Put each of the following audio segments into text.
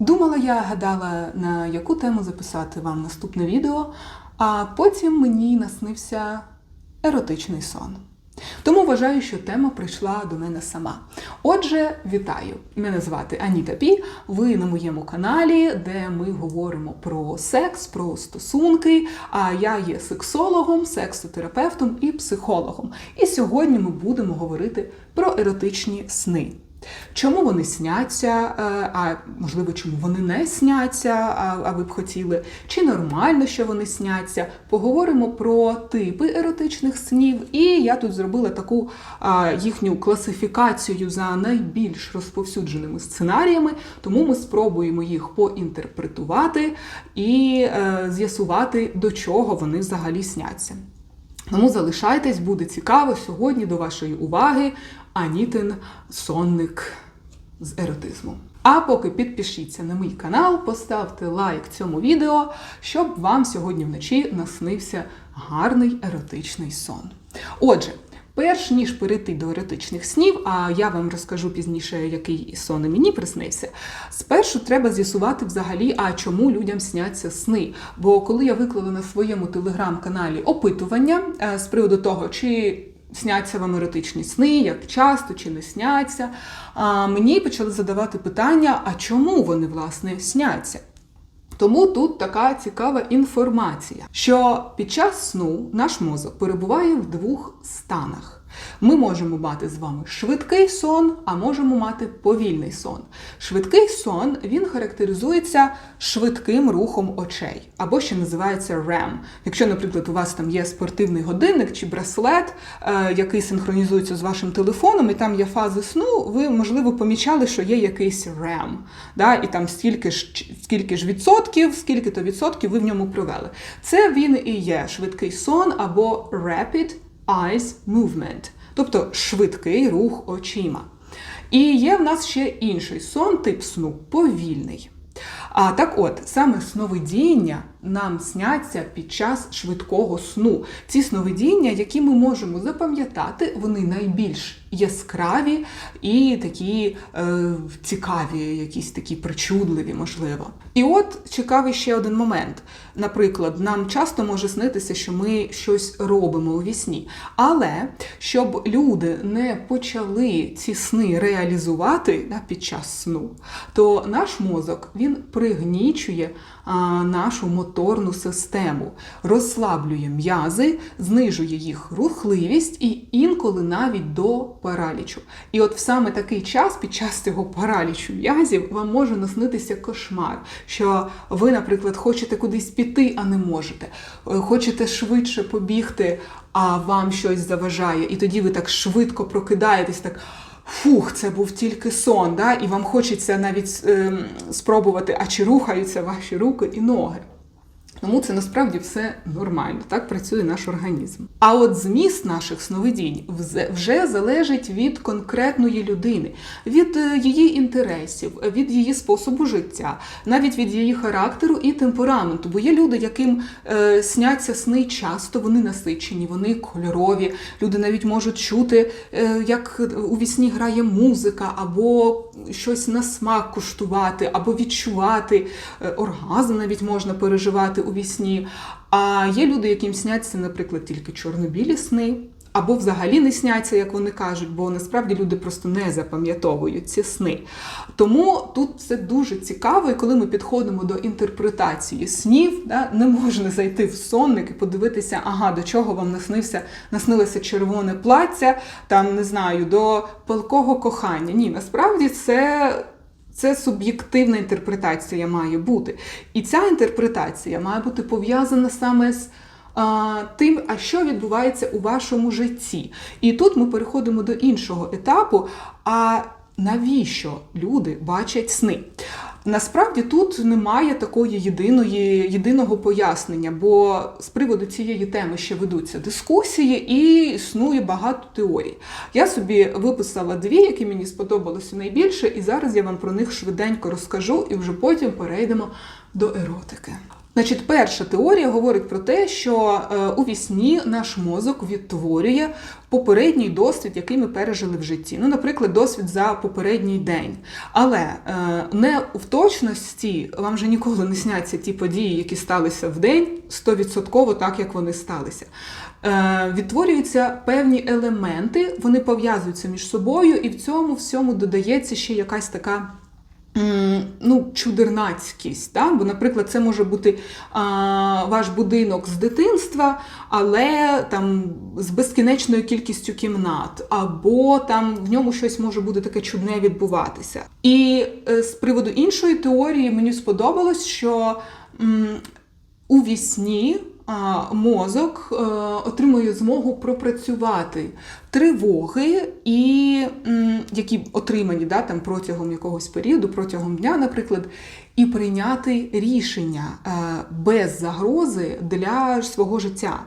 Думала я, гадала, на яку тему записати вам наступне відео, а потім мені наснився еротичний сон. Тому вважаю, що тема прийшла до мене сама. Отже, вітаю! Мене звати Аніта Пі. Ви на моєму каналі, де ми говоримо про секс, про стосунки. А я є сексологом, сексотерапевтом і психологом. І сьогодні ми будемо говорити про еротичні сни. Чому вони сняться, е, а можливо, чому вони не сняться, а, ви б хотіли, чи нормально, що вони сняться. Поговоримо про типи еротичних снів, і я тут зробила таку їхню класифікацію за найбільш розповсюдженими сценаріями, тому ми спробуємо їх поінтерпретувати і е, з'ясувати, до чого вони взагалі сняться. Тому залишайтесь, буде цікаво. Сьогодні до вашої уваги Анітин сонник з еротизму. А поки підпишіться на мій канал, поставте лайк цьому відео, щоб вам сьогодні вночі наснився гарний еротичний сон. Отже, перш ніж перейти до еротичних снів, а я вам розкажу пізніше, який сон мені приснився. Спершу треба з'ясувати взагалі, а чому людям сняться сни. Бо коли я виклала на своєму телеграм-каналі опитування е, з приводу того, чи сняться вам еротичні сни, як часто чи не сняться, а мені почали задавати питання: а чому вони власне сняться? Тому тут така цікава інформація, що під час сну наш мозок перебуває в двох станах. Ми можемо мати з вами швидкий сон, а можемо мати повільний сон. Швидкий сон він характеризується швидким рухом очей, або ще називається REM. Якщо, наприклад, у вас там є спортивний годинник чи браслет, е, який синхронізується з вашим телефоном, і там є фази сну, ви, можливо, помічали, що є якийсь REM. Да? І там стільки ж, скільки ж відсотків, скільки то відсотків ви в ньому провели. Це він і є швидкий сон або rapid eyes movement, тобто швидкий рух очима. І є в нас ще інший сон, тип сну повільний. А так от, саме сновидіння нам сняться під час швидкого сну. Ці сновидіння, які ми можемо запам'ятати, вони найбільш яскраві і такі е, цікаві, якісь такі причудливі, можливо. І от цікавий ще один момент. Наприклад, нам часто може снитися, що ми щось робимо у вісні. Але щоб люди не почали ці сни реалізувати да, під час сну, то наш мозок він пригнічує нашу моторну систему, розслаблює м'язи, знижує їх рухливість і інколи навіть до паралічу. І от в саме такий час, під час цього паралічу м'язів, вам може наснитися кошмар, що ви, наприклад, хочете кудись піти, а не можете. Е, Хочете швидше побігти, а вам щось заважає. І тоді ви так швидко прокидаєтесь, так. Фух, це був тільки сон, да? і вам хочеться навіть е, спробувати, а чи рухаються ваші руки і ноги. Тому це насправді все нормально, так працює наш організм. А от зміст наших сновидінь вже залежить від конкретної людини, від е, її інтересів, від її способу життя, навіть від її характеру і темпераменту. Бо є люди, яким е, сняться сни часто, вони насичені, вони кольорові. Люди навіть можуть чути, е, як у вісні грає музика, або щось на смак куштувати, або відчувати. Е, Оргазм навіть можна переживати у вісні. А є люди, яким сняться, наприклад, тільки чорно-білі сни. Або взагалі не сняться, як вони кажуть, бо насправді люди просто не запам'ятовують ці сни. Тому тут все дуже цікаво, і коли ми підходимо до інтерпретації снів, да, не можна зайти в сонник і подивитися, ага, до чого вам наснився, наснилося червоне плаття, там не знаю, до палкого кохання. Ні, насправді це. Це суб'єктивна інтерпретація має бути. І ця інтерпретація має бути пов'язана саме з а, тим, а що відбувається у вашому житті. І тут ми переходимо до іншого етапу. А навіщо люди бачать сни? Насправді тут немає такої єдиної, єдиного пояснення, бо з приводу цієї теми ще ведуться дискусії і існує багато теорій. Я собі виписала дві, які мені сподобалися найбільше, і зараз я вам про них швиденько розкажу, і вже потім перейдемо до еротики. Значить, перша теорія говорить про те, що е, у вісні наш мозок відтворює попередній досвід, який ми пережили в житті. Ну, наприклад, досвід за попередній день. Але е, не в точності вам вже ніколи не сняться ті події, які сталися в день, стовідсотково так, як вони сталися. Е, відтворюються певні елементи, вони пов'язуються між собою, і в цьому всьому додається ще якась така. Ну, чудернацькість, да? бо, наприклад, це може бути а, ваш будинок з дитинства, але там з безкінечною кількістю кімнат, або там в ньому щось може бути таке чудне відбуватися. І е, з приводу іншої теорії мені сподобалось, що м, у вісні мозок е, отримує змогу пропрацювати тривоги, і, які отримані да, там, протягом якогось періоду, протягом дня, наприклад, і прийняти рішення е, без загрози для свого життя.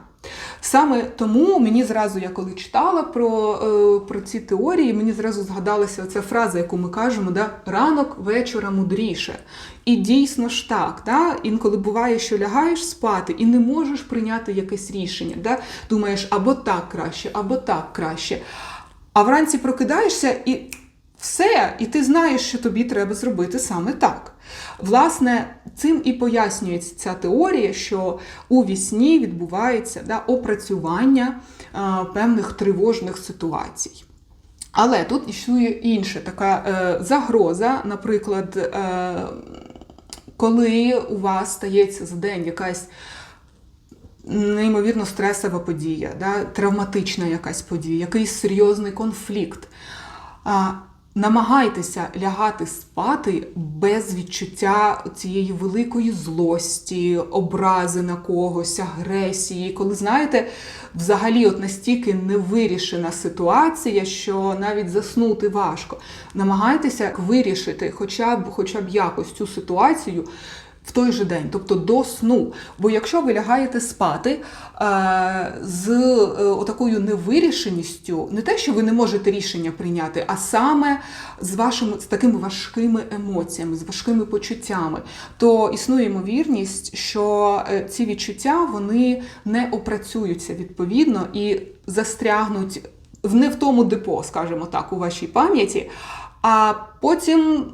Саме тому мені зразу, я коли читала про, е, про ці теорії, мені зразу згадалася ця фраза, яку ми кажемо, да? ранок вечора мудріше. І дійсно ж так, да? інколи буває, що лягаєш спати і не можеш прийняти якесь рішення. Да? Думаєш, або так краще, або так краще. А вранці прокидаєшся і все, і ти знаєш, що тобі треба зробити саме так. Власне, цим і пояснюється ця теорія, що у вісні відбувається да, опрацювання е, певних тривожних ситуацій. Але тут існує інша така е, загроза, наприклад, е, коли у вас стається за день якась неймовірно стресова подія, да, травматична якась подія, якийсь серйозний конфлікт. Намагайтеся лягати спати без відчуття цієї великої злості, образи на когось, агресії. Коли знаєте, взагалі от настільки невирішена ситуація, що навіть заснути важко. Намагайтеся вирішити хоча б хоча б якось цю ситуацію. В той же день, тобто до сну. Бо якщо ви лягаєте спати е, з е, такою невирішеністю, не те, що ви не можете рішення прийняти, а саме з вашими з такими важкими емоціями, з важкими почуттями, то існує ймовірність, що е, ці відчуття вони не опрацюються відповідно і застрягнуть не в тому депо, скажімо так, у вашій пам'яті, а потім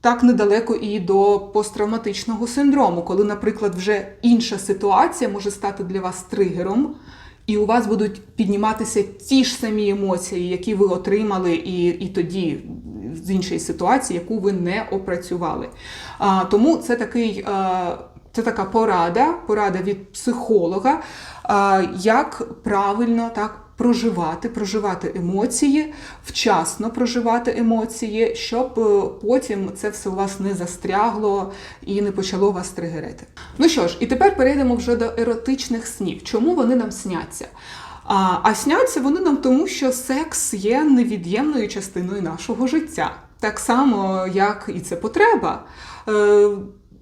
так недалеко і до посттравматичного синдрому, коли, наприклад, вже інша ситуація може стати для вас тригером, і у вас будуть підніматися ті ж самі емоції, які ви отримали, і, і тоді з іншої ситуації, яку ви не опрацювали. А, Тому це такий. А, це така порада, порада від психолога, як правильно так проживати, проживати емоції, вчасно проживати емоції, щоб е, потім це все у вас не застрягло і не почало вас тригерити. Ну що ж, і тепер перейдемо вже до еротичних снів. Чому вони нам сняться? А, а сняться вони нам тому, що секс є невід'ємною частиною нашого життя. Так само, як і це потреба. Е,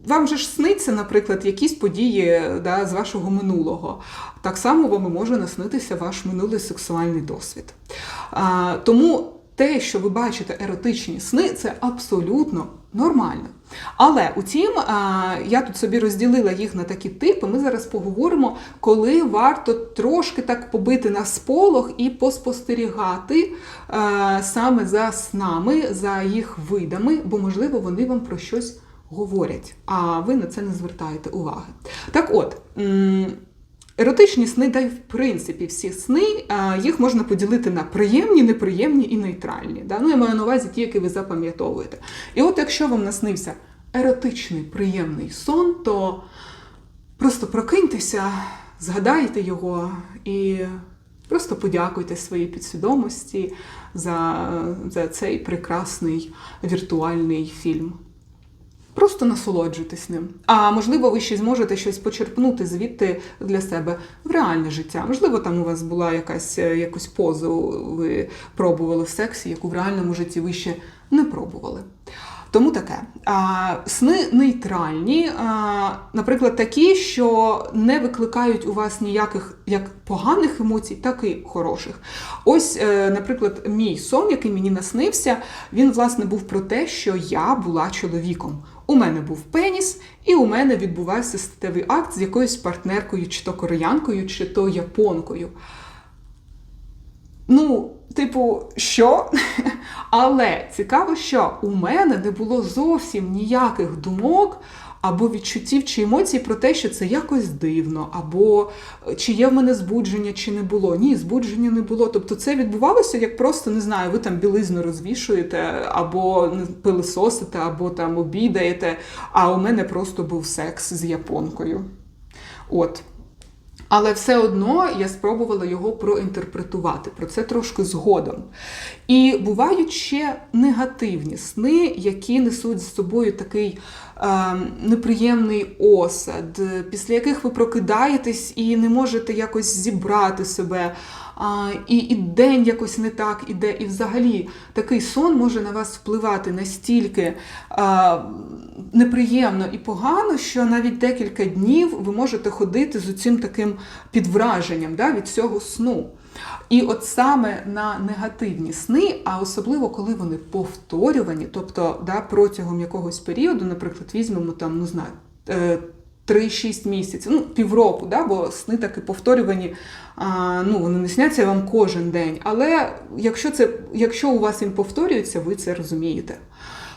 вам же ж сниться, наприклад, якісь події да, з вашого минулого. Так само вам може наснитися ваш минулий сексуальний досвід. А, Тому те, що ви бачите еротичні сни, це абсолютно нормально. Але утім, я тут собі розділила їх на такі типи. Ми зараз поговоримо, коли варто трошки так побити на сполох і поспостерігати саме за снами, за їх видами, бо, можливо, вони вам про щось говорять, а ви на це не звертаєте уваги. Так от. Еротичні сни, да й в принципі всі сни, їх можна поділити на приємні, неприємні і нейтральні. Да? Ну, я маю на увазі ті, які ви запам'ятовуєте. І от якщо вам наснився еротичний приємний сон, то просто прокиньтеся, згадайте його і просто подякуйте своїй підсвідомості за, за цей прекрасний віртуальний фільм. Просто насолоджуйтесь ним. А можливо, ви ще зможете щось почерпнути звідти для себе в реальне життя. Можливо, там у вас була якась е, якусь позу, ви пробували в сексі, яку в реальному житті ви ще не пробували. Тому таке. А, Сни нейтральні, а, наприклад, такі, що не викликають у вас ніяких як поганих емоцій, так і хороших. Ось, е, наприклад, мій сон, який мені наснився, він, власне, був про те, що я була чоловіком. У мене був пеніс, і у мене відбувався статевий акт з якоюсь партнеркою, чи то кореянкою, чи то японкою. Ну, типу, що? Але цікаво, що у мене не було зовсім ніяких думок або відчуттів чи емоцій про те, що це якось дивно, або е, чи є в мене збудження, чи не було. Ні, збудження не було. Тобто це відбувалося як просто не знаю, ви там білизну розвішуєте, або пилисосите, або там обідаєте. А у мене просто був секс з японкою. От. Але все одно я спробувала його проінтерпретувати. Про це трошки згодом. І бувають ще негативні сни, які несуть з собою такий е, неприємний осад, після яких ви прокидаєтесь і не можете якось зібрати себе. А, і, і день якось не так іде, і взагалі такий сон може на вас впливати настільки а, неприємно і погано, що навіть декілька днів ви можете ходити з цим таким підвраженням да, від цього сну. І от саме на негативні сни, а особливо коли вони повторювані, тобто да, протягом якогось періоду, наприклад, візьмемо там, ну знаю, е, 3-6 місяців, ну, півроку, да, бо сни таки повторювані, а, ну, вони не сняться вам кожен день. Але якщо, це, якщо у вас він повторюється, ви це розумієте.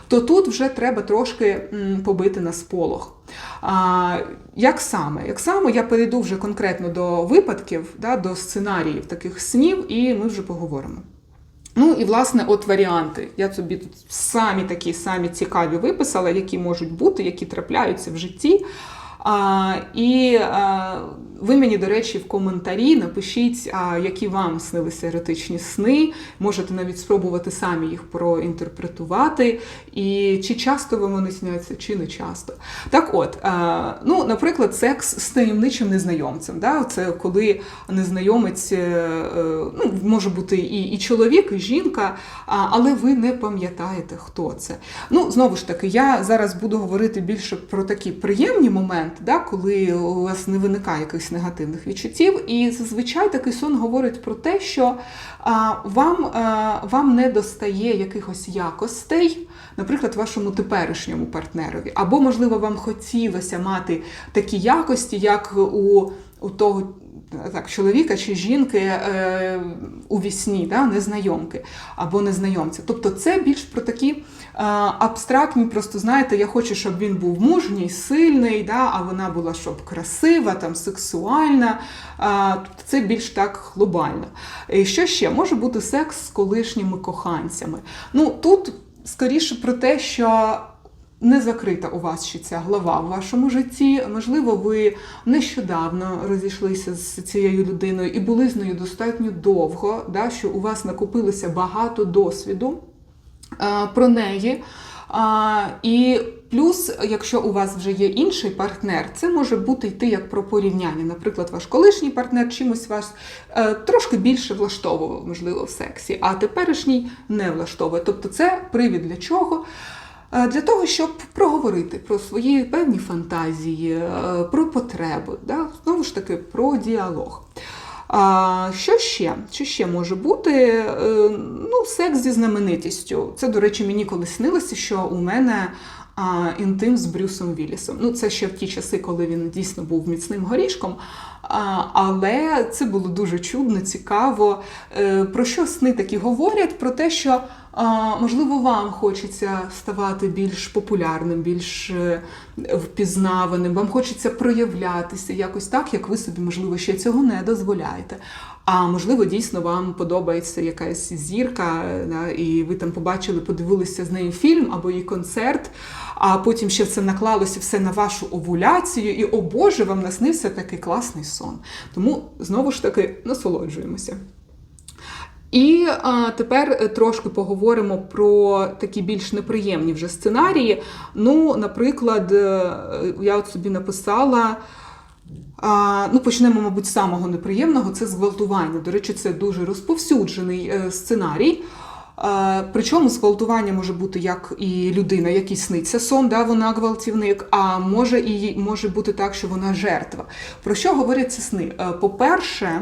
То тут вже треба трошки м, побити на сполох. А, як саме? Як саме я перейду вже конкретно до випадків, да, до сценаріїв таких снів, і ми вже поговоримо. Ну і власне, от варіанти. Я собі тут самі такі самі цікаві виписала, які можуть бути, які трапляються в житті. І а, ви мені, до речі, в коментарі напишіть, а, які вам снилися еротичні сни. Можете навіть спробувати самі їх проінтерпретувати. І чи часто вам вони сняться, чи не часто. Так от, ну, наприклад, секс з таємничим незнайомцем. Да? Це коли незнайомець е, е, ну, може бути і, і чоловік, і жінка, але ви не пам'ятаєте, хто це. Ну, знову ж таки, я зараз буду говорити більше про такі приємні моменти, да, коли у вас не виникає якихось негативних відчуттів. І зазвичай такий сон говорить про те, що вам, а, вам не достає якихось якостей, наприклад, вашому теперішньому партнерові. Або, можливо, вам хотілося мати такі якості, як у, у того. Так, чоловіка чи жінки е, у вісні, да, незнайомки або незнайомця. Тобто це більш про такі е, абстрактні, просто знаєте, я хочу, щоб він був мужній, сильний, да, а вона була щоб красива, там, сексуальна. Е, тобто це більш так глобально. І що ще? Може бути секс з колишніми коханцями. Ну, тут скоріше про те, що не закрита у вас ще ця глава в вашому житті. Можливо, ви нещодавно розійшлися з цією людиною і були з нею достатньо довго, да, що у вас накопилося багато досвіду а, про неї. А, і плюс, якщо у вас вже є інший партнер, це може бути йти як про порівняння. Наприклад, ваш колишній партнер чимось вас е, трошки більше влаштовував, можливо, в сексі, а теперішній не влаштовує. Тобто, це привід для чого? Для того, щоб проговорити про свої певні фантазії, е, про потреби, да? знову ж таки, про діалог. А, що ще? Що ще може бути? Е, Ну, секс зі знаменитістю. Це, до речі, мені колись снилося, що у мене а, інтим з Брюсом Віллісом. Ну, це ще в ті часи, коли він дійсно був міцним горішком. А, але це було дуже чудно, цікаво. Е, Про що сни такі говорять? Про те, що можливо вам хочеться ставати більш популярним, більш е, впізнаваним, вам хочеться проявлятися якось так, як ви собі, можливо, ще цього не дозволяєте. А можливо, дійсно вам подобається якась зірка, да, і ви там побачили, подивилися з нею фільм або її концерт, а потім ще це наклалося все на вашу овуляцію, і, о Боже, вам наснився такий класний сон. Тому знову ж таки насолоджуємося. І а, тепер е, трошки поговоримо про такі більш неприємні вже сценарії. Ну, наприклад, е, я от собі написала. А, ну, почнемо, мабуть, з самого неприємного це зґвалтування. До речі, це дуже розповсюджений е, сценарій. Е, Причому зґвалтування може бути як і людина, якій сниться сон, да, вона гвалтівник, а може і може бути так, що вона жертва. Про що говорять ці сни? По-перше,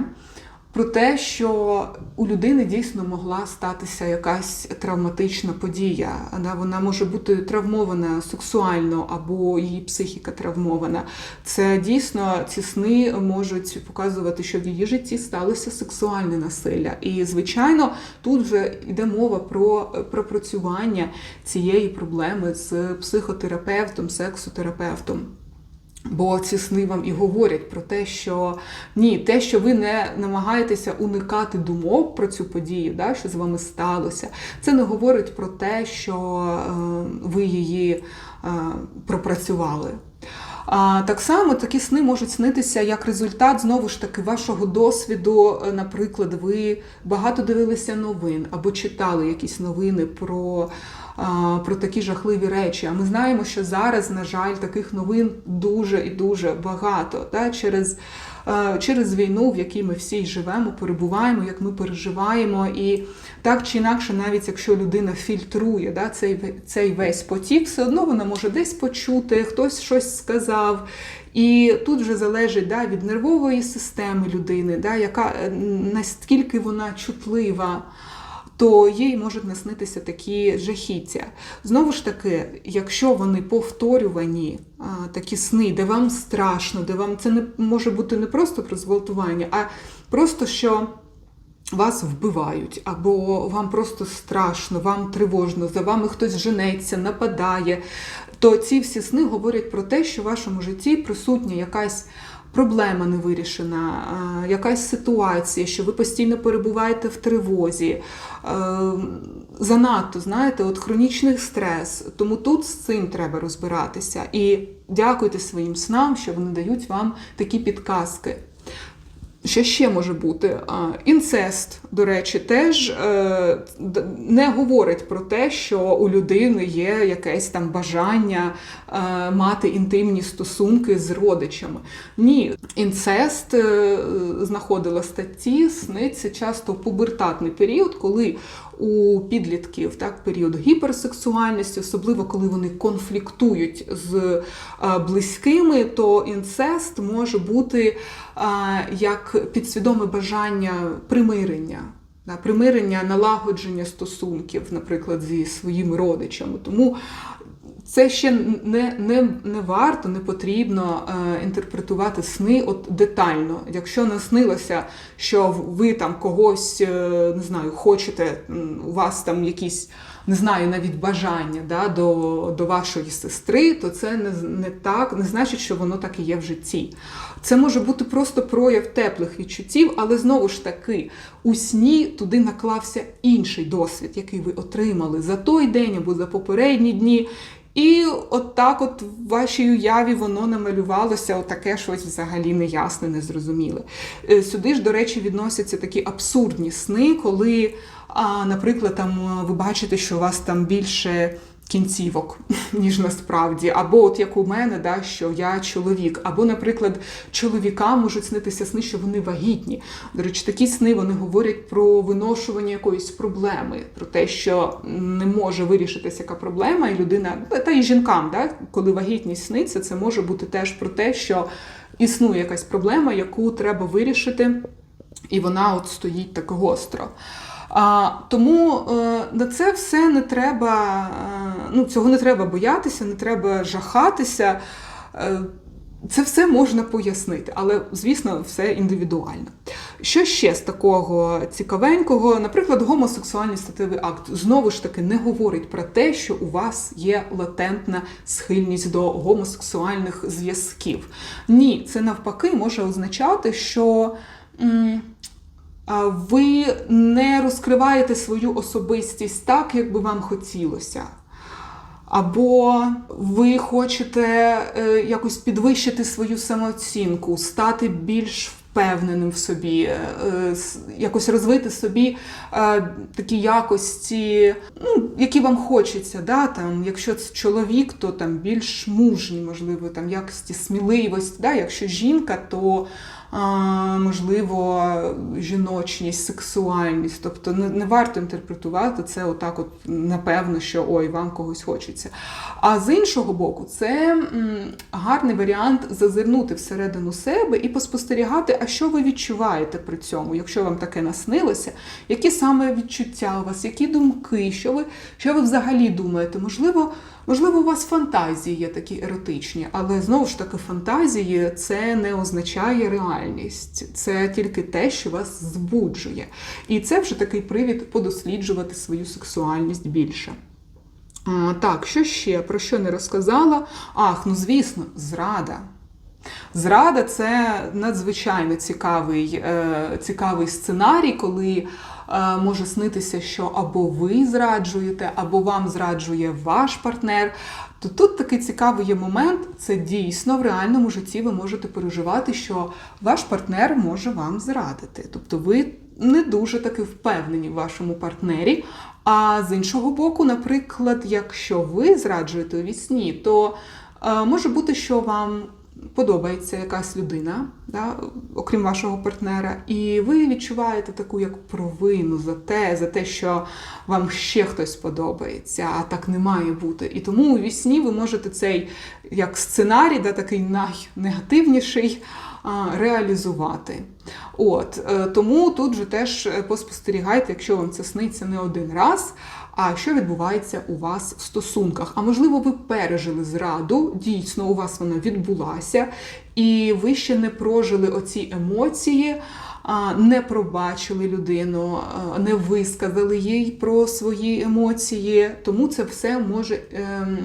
про те, що у людини дійсно могла статися якась травматична подія. Вона, може бути травмована сексуально або її психіка травмована. Це дійсно ці сни можуть показувати, що в її житті сталося сексуальне насилля. І, звичайно, тут вже йде мова про пропрацювання цієї проблеми з психотерапевтом, сексотерапевтом. Бо ці сни вам і говорять про те, що ні, те, що ви не намагаєтеся уникати думок про цю подію, да, що з вами сталося, це не говорить про те, що е, ви її е, пропрацювали. А так само такі сни можуть снитися як результат знову ж таки вашого досвіду. Е, Наприклад, ви багато дивилися новин або читали якісь новини про, про такі жахливі речі. А ми знаємо, що зараз, на жаль, таких новин дуже і дуже багато. Да? Через, через війну, в якій ми всі живемо, перебуваємо, як ми переживаємо. І так чи інакше, навіть якщо людина фільтрує да, цей, цей весь потік, все одно вона може десь почути, хтось щось сказав. І тут вже залежить да, від нервової системи людини, да, яка е, наскільки вона чутлива. То їй можуть наснитися такі жахіття. Знову ж таки, якщо вони повторювані, такі сни, де вам страшно, де вам це не може бути не просто про зґвалтування, а просто що вас вбивають, або вам просто страшно, вам тривожно, за вами хтось женеться, нападає, то ці всі сни говорять про те, що в вашому житті присутня якась проблема не вирішена, якась ситуація, що ви постійно перебуваєте в тривозі. е, Занадто, знаєте, от хронічний стрес. Тому тут з цим треба розбиратися. І дякуйте своїм снам, що вони дають вам такі підказки. Що ще може бути? Інцест, до речі, теж е, не говорить про те, що у людини є якесь там бажання е, мати інтимні стосунки з родичами. Ні, інцест е, знаходила статті, сниться часто пубертатний період, коли у підлітків так період гіперсексуальності, особливо коли вони конфліктують з е, близькими, то інцест може бути е, як підсвідоме бажання примирення. Примирення, налагодження стосунків, наприклад, зі своїми родичами. Тому це ще не, не, не варто, не потрібно е, інтерпретувати сни от детально. Якщо наснилося, що ви там когось е, не знаю, хочете, у вас там якісь не знаю, навіть бажання да, до, до вашої сестри, то це не, не так, не значить, що воно так і є в житті. Це може бути просто прояв теплих відчуттів, але знову ж таки, у сні туди наклався інший досвід, який ви отримали за той день або за попередні дні. І от от в вашій уяві воно намалювалося отаке щось взагалі неясне, незрозуміле. Е, Сюди ж, до речі, відносяться такі абсурдні сни, коли, наприклад, там е, ви бачите, що у вас там більше кінцівок, ніж насправді, або от як у мене, да, що я чоловік, або, наприклад, чоловікам можуть снитися сни, що вони вагітні. До речі, такі сни вони говорять про виношування якоїсь проблеми, про те, що не може вирішитися яка проблема, і людина, та- та й жінкам, да, коли вагітність сниться, це може бути теж про те, що існує якась проблема, яку треба вирішити, і вона от стоїть так гостро. А, тому е, на це все не треба, е, ну цього не треба боятися, не треба жахатися. Е, це все можна пояснити, але звісно, все індивідуально. Що ще з такого цікавенького? Наприклад, гомосексуальний статевий акт знову ж таки не говорить про те, що у вас є латентна схильність до гомосексуальних зв'язків. Ні, це навпаки може означати, що. м, ви не розкриваєте свою особистість так, як би вам хотілося. Або ви хочете е, якось підвищити свою самооцінку, стати більш впевненим в собі, е, якось розвити собі е, такі якості, ну, які вам хочеться. Да? Там, якщо це чоловік, то там більш мужні, можливо, там якості сміливості. Да? Якщо жінка, то можливо, жіночність, сексуальність. Тобто не, не варто інтерпретувати це отак, от напевно, що ой, вам когось хочеться. А з іншого боку, це гарний варіант зазирнути всередину себе і поспостерігати, а що ви відчуваєте при цьому, якщо вам таке наснилося, які саме відчуття у вас, які думки, що ви, що ви взагалі думаєте? Можливо, можливо, у вас фантазії є такі еротичні, але знову ж таки, фантазії це не означає реальність, це тільки те, що вас збуджує. І це вже такий привід подосліджувати свою сексуальність більше. Так, що ще? Про що не розказала? Ах, ну звісно, зрада. Зрада це надзвичайно цікавий, е, цікавий сценарій, коли може снитися, що або ви зраджуєте, або вам зраджує ваш партнер. То тут такий цікавий є момент, це дійсно в реальному житті ви можете переживати, що ваш партнер може вам зрадити. Тобто ви не дуже таки впевнені в вашому партнері. А з іншого боку, наприклад, якщо ви зраджуєте у вісні, то е, може бути, що вам подобається якась людина, да, окрім вашого партнера, і ви відчуваєте таку як провину за те, за те, що вам ще хтось подобається, а так не має бути. І тому у вісні ви можете цей як сценарій, да, такий найнегативніший, реалізувати. От, е, тому тут же теж поспостерігайте, якщо вам це сниться не один раз. А що відбувається у вас в стосунках? А можливо, ви пережили зраду, дійсно, у вас вона відбулася, і ви ще не прожили оці емоції, не пробачили людину, не висказали їй про свої емоції. Тому це все може ем,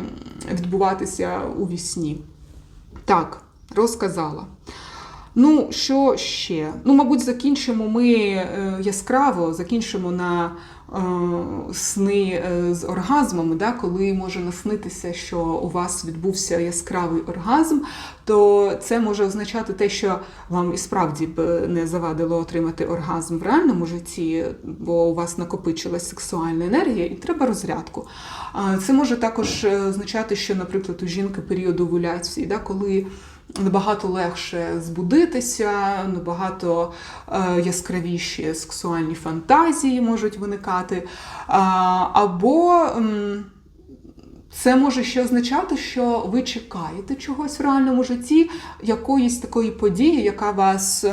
відбуватися у вісні. Так, розказала. Ну, що ще? Ну, мабуть, закінчимо ми е, яскраво, закінчимо на сни е, з оргазмами, да, коли може наснитися, що у вас відбувся яскравий оргазм, то це може означати те, що вам і справді б не завадило отримати оргазм в реальному житті, бо у вас накопичилась сексуальна енергія, і треба розрядку. Це може також е, означати, що, наприклад, у жінки період овуляції, да, коли Набагато легше збудитися, набагато е, яскравіші сексуальні фантазії можуть виникати. Або це може ще означати, що ви чекаєте чогось в реальному житті, якоїсь такої події, яка вас.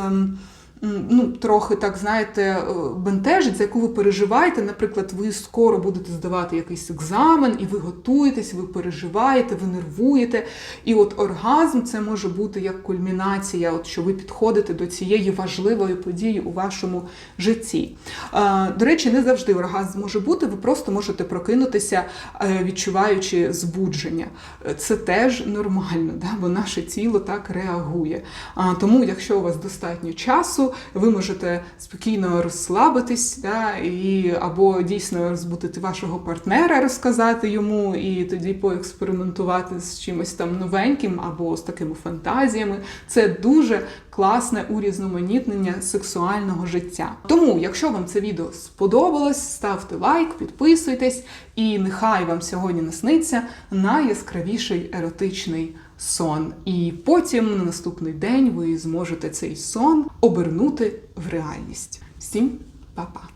Ну, трохи так знаєте, е, бентежить, за яку ви переживаєте. Наприклад, ви скоро будете здавати якийсь екзамен, і ви готуєтесь, ви переживаєте, ви нервуєте. І от оргазм це може бути як кульмінація, от що ви підходите до цієї важливої події у вашому житті. До речі, не завжди оргазм може бути, ви просто можете прокинутися, е, відчуваючи збудження. Е, Це теж нормально, да? бо наше тіло так реагує. Тому, якщо у вас достатньо ви можете спокійно розслабитись, да, і або дійсно розбудити вашого партнера, розказати йому, і тоді поекспериментувати з чимось там новеньким або з такими фантазіями. Це дуже класне урізноманітнення сексуального життя. Тому, якщо вам це відео сподобалось, ставте лайк, підписуйтесь, і нехай вам сьогодні насниться найяскравіший еротичний сон. І потім на наступний день ви зможете цей сон обернути в реальність. Всім па-па!